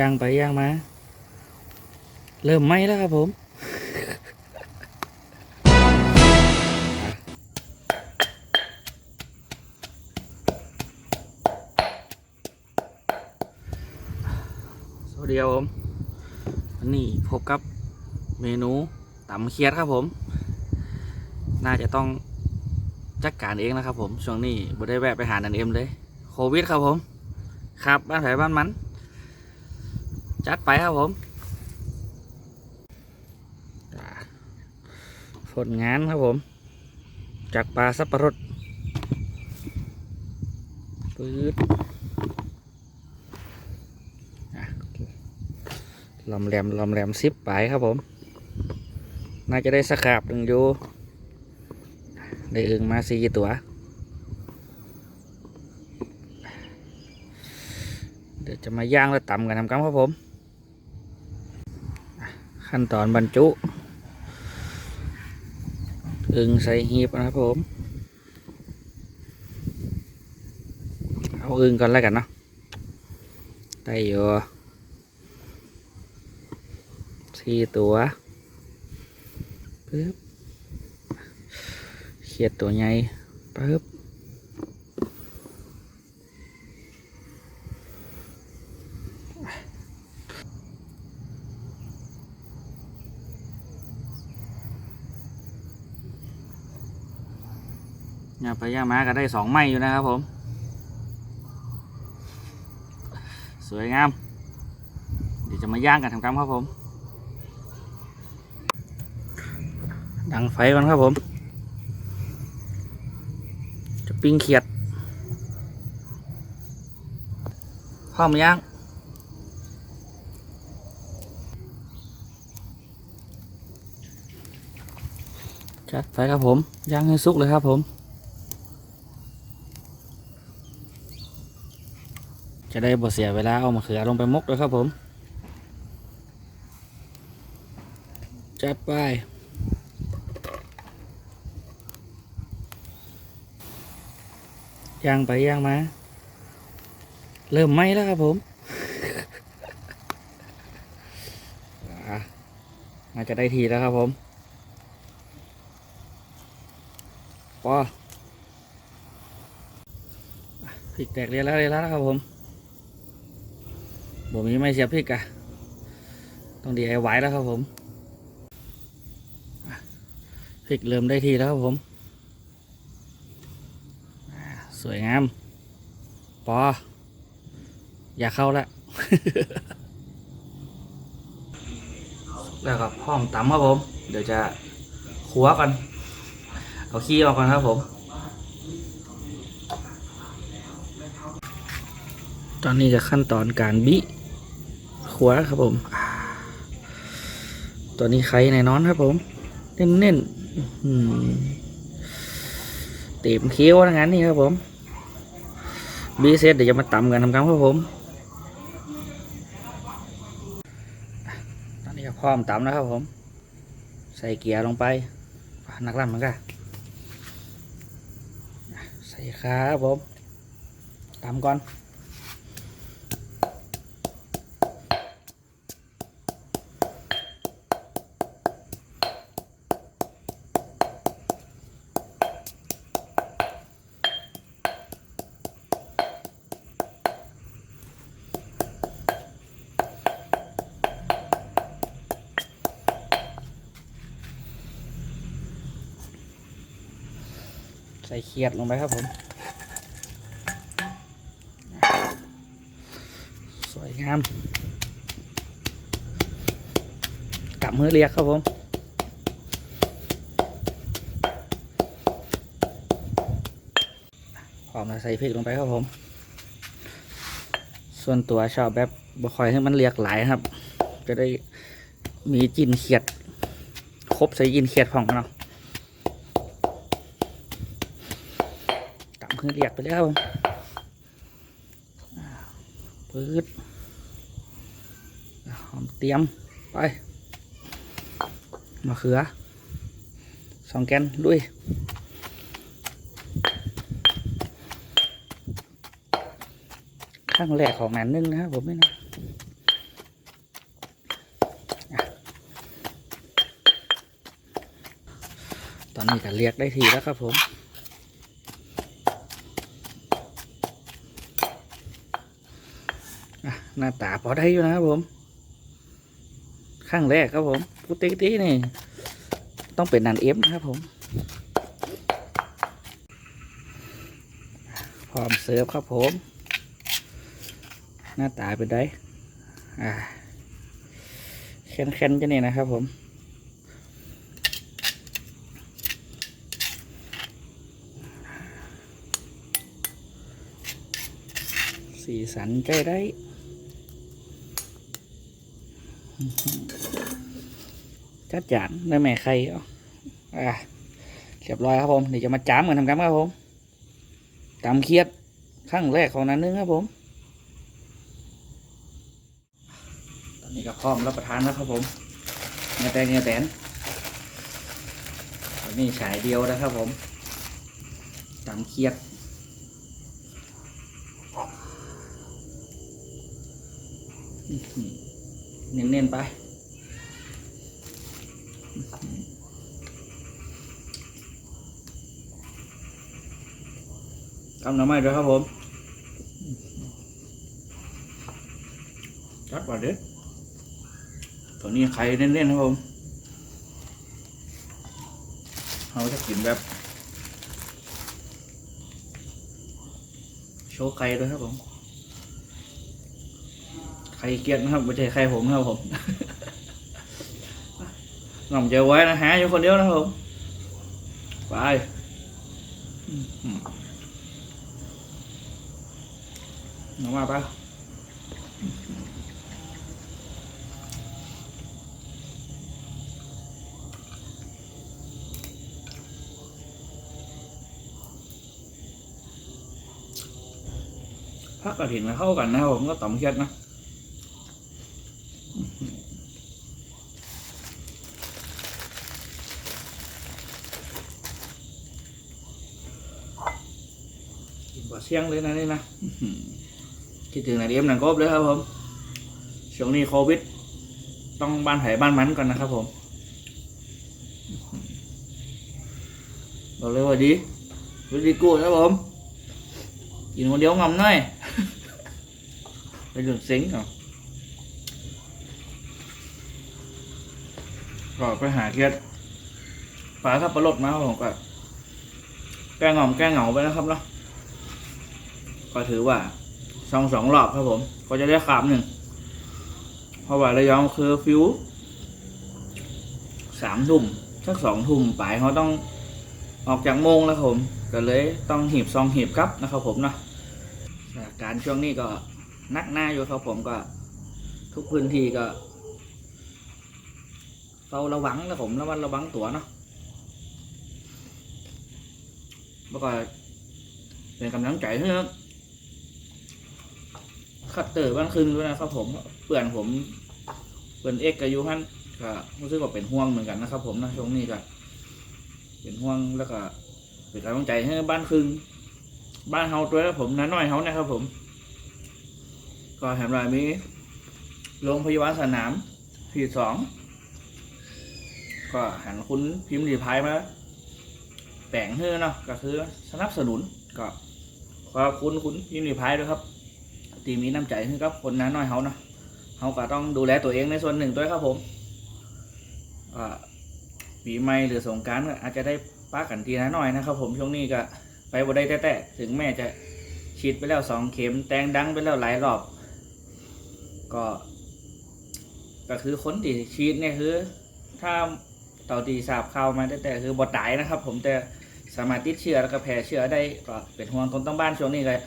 ย่างไปย่างมา เริ่มไหมแล้วครับผมสวัสดีครับผมวันนี้พบกับเมนูตำเคียดครับผม น่าจะต้องจัดการเองนะครับผม ช่วงนี้บ่ได้แวะไปหานันเอ็มเลย โควิดครับผม ครับบ้านไผ่บ้านมัน จัดไปครับผม ผลงานครับผม จากปลาสับปะรดปื๊ดอะลำแหลมลำแหลมซิปไปครับผม น่าจะได้สกาบหนึ่งอยู่ ได้อึงมาสี่ตัวเดี๋ยวจะมาย่างแล้วตำกันทำกันครับผม ขั้นตอนบรรจุอึงใส่หีบนะครับผม เอาอึงก่อนแล้วกันเนาะได้อยู่สี่ตัวปึ๊บเขียดตัวใหญ่ปึ๊บ ย่าไปย่างมาก็ได้สองไม้อยู่นะครับผม สวยงาม เดี๋ยวจะมาย่างกันทำกรรมครับผม ดังไฟก่อนครับผม จะปิ้งเขียดพร้อมย่างจัดไปครับผมย่างให้สุกเลยครับผม จะได้บ่เสียเวลาเอามะเขือลงไปมกด้วยครับผม จัดไปย่างไปย่างมา เริ่มไหมแล้วครับผมอะน่าจะได้ทีแล้วครับผมปอพริกแตกเรียนแล้วเรียนแล้วครับผม บ่มีไม่เสียบพริกอะต้อง DIY แล้วครับผมพริกเริ่มได้ทีแล้วครับผม สวยงาม ปอ อย่าเข้าละแล้วก็พร้อมตำครับผม เดี๋ยวจะขัวก่อนเอาขี้ออกก่อนครับผม ตอนนี้จะขั้นตอนการบิ ขัวครับผม ตัวนี้ไข่ในนอนครับผม เน้นเน้นๆอื้อหือเต็มเคี้ยวทั้งนั้นนี่ครับผมบีเซตเดี๋ยวจะมาต่ำกันทำกันครับผมตอนนี้ก็พร้อมต่ำแล้วครับผม ใส่เกียร์ลงไปนักล่ำมันก็ใส่ขาครับผมต่ำก่อน ใส่เขียดลงไปครับผม สวยงามกับมือเรียกครับผมพร้อมแล้วใส่พริกลงไปครับผม ส่วนตัวชอบแบบบะคอยให้มันเรียกหลายครับ จะได้มีกินเขียด ครบใส่กินเขียดของกันเนาะ เรียกไปแล้วปืดหอมเตรียม ไปมาเขือสองแกนลุยข้างแรกของงานนึ่งนะครับผมนี่นะตอนนี้ก็เรียกได้ทีแล้วครับผม หน้าตาพอได้อยู่นะครับผม ข้างแรกครับผมพุติกตินี่ ต้องเป็นนันเอฟนะครับผม พร้อมเสิร์ฟครับผม หน้าตาเป็นได้อ่าแค้นๆจะนี่นะครับผมสีสันใจได้ จัดจานได้แม่ใครเอาอะเรียบร้อยครับผมเดี๋ยวจะมาจ้ามกันทำกันครับผมตำเครียดครั้งแรกของนั้นนึงครับผม ตอนนี้ก็พร้อมรับประทานแล้วครับผมเงี้ยแต่เงี้ยแตนวันนี้ฉายเดียวนะครับผมตำเครียด เน้นๆไป ทำน้ำไม้ด้วยครับผมจัดว่าเด้อตัวนี้ไข่เน้นๆครับผมเราจะกินแบบ โชว์ไข่ด้วยครับผม ใครเกียดนะครับไม่ใช่ใครผมนะครับผมน่อมเจอไว้นะหาอยู่คนเดียวนะครับผมไปหน่อมาปะพักกระถิ่นเข้ากันนะครับผมก็ต่อมเครียดนะ เสียงเลยนะนี่นะคิดถึงนายเดียมหนังกบเลยครับผมช่วงนี้โควิด ต้องบ้านไผ่บ้านมันก่อนนะครับผมบอกเลยว่าดีวิดีกูครับผมกินคนเดียวงำหน่อยไปเรื่องเซ็งก่อนก็ไปหาเทียดปลาขับปลาลดมาครับผมก็แก้งอมแก้เหงาไปนะครับเนาะ ก็ถือว่าสองสองรอบครับผม ก็จะได้ขามหนึ่งเพราะว่าระยองคือฟิวสามทุ่มสักสองทุ่มไปเขาต้องออกจากโมงแล้วผมก็เลยต้องหีบซองหีบครับนะครับผมเนาะการช่วงนี้ก็นักหน้าอยู่ครับผมก็ ทุกพื้นที่ก็เฝ้าระวังนะผมระวังระวังตัวเนาะแล้วก็เป็นกำลังใจให้ครับ คัตเตอร์บ้านคืนด้วยนะครับ ผมเปื่อนผมเปื่อนเอกกับยูฮันก็รู้สึกว่าเป็นห่วงเหมือนกันนะครับ ผมนะช่วงนี้ก็เป็นห่วงแล้วก็เป็นกำลังใจให้บ้านคืนบ้านเฮาตัวแล้วผมน้าน้อยเฮานะครับ ผม ก็แถมรายมีโรงพยาบาลสนามที่สองก็หันคุณพิมพ์รีพายมาแปลงเฮ้เนาะก็คือสนับสนุนก็ขอบคุณคุณพิมพ์รีพายด้วยครับ ตีมีน้ำใจให้กับคนน้าน้อยเขานะเขาก็ต้องดูแลตัวเองในส่วนหนึ่งด้วยครับผมปีใหม่หรือสงกรารอาจจะได้ป้ากันทีน้าน้อยนะครับ ผมช่วงนี้ก็ไปบ่ได้แต่ถึงแม่จะฉีดไปแล้วสองเข็มแตงดังไปแล้วหลายรอบ ก็ ก็คือคนที่ฉีดเนี่ยคือ ถ้าต่อตีทราบเข่ามาแต่ๆคือบอตายนะครับ ผมแต่สามารถติดเชื้อแล้วก็แพร่เชื้อได้ก็เป็นห่วงคนต้องบ้านช่วงนี้เลย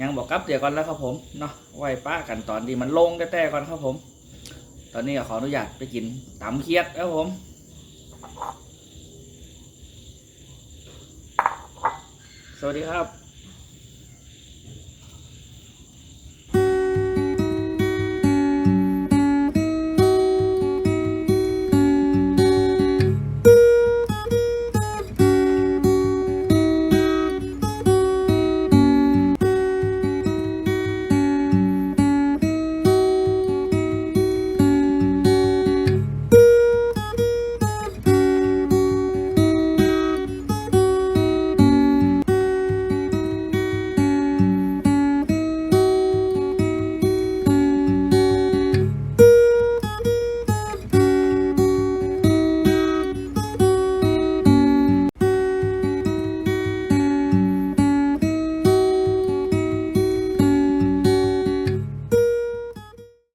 ยังบอกกลับเดี๋ยวก่อนแล้วครับผมเนาะไหวป้ากันตอนดีมันลงแต่ๆก่อนครับผม ตอนนี้ก็ขออนุญาตไปกินตำเคียดครับผมสวัสดีครับ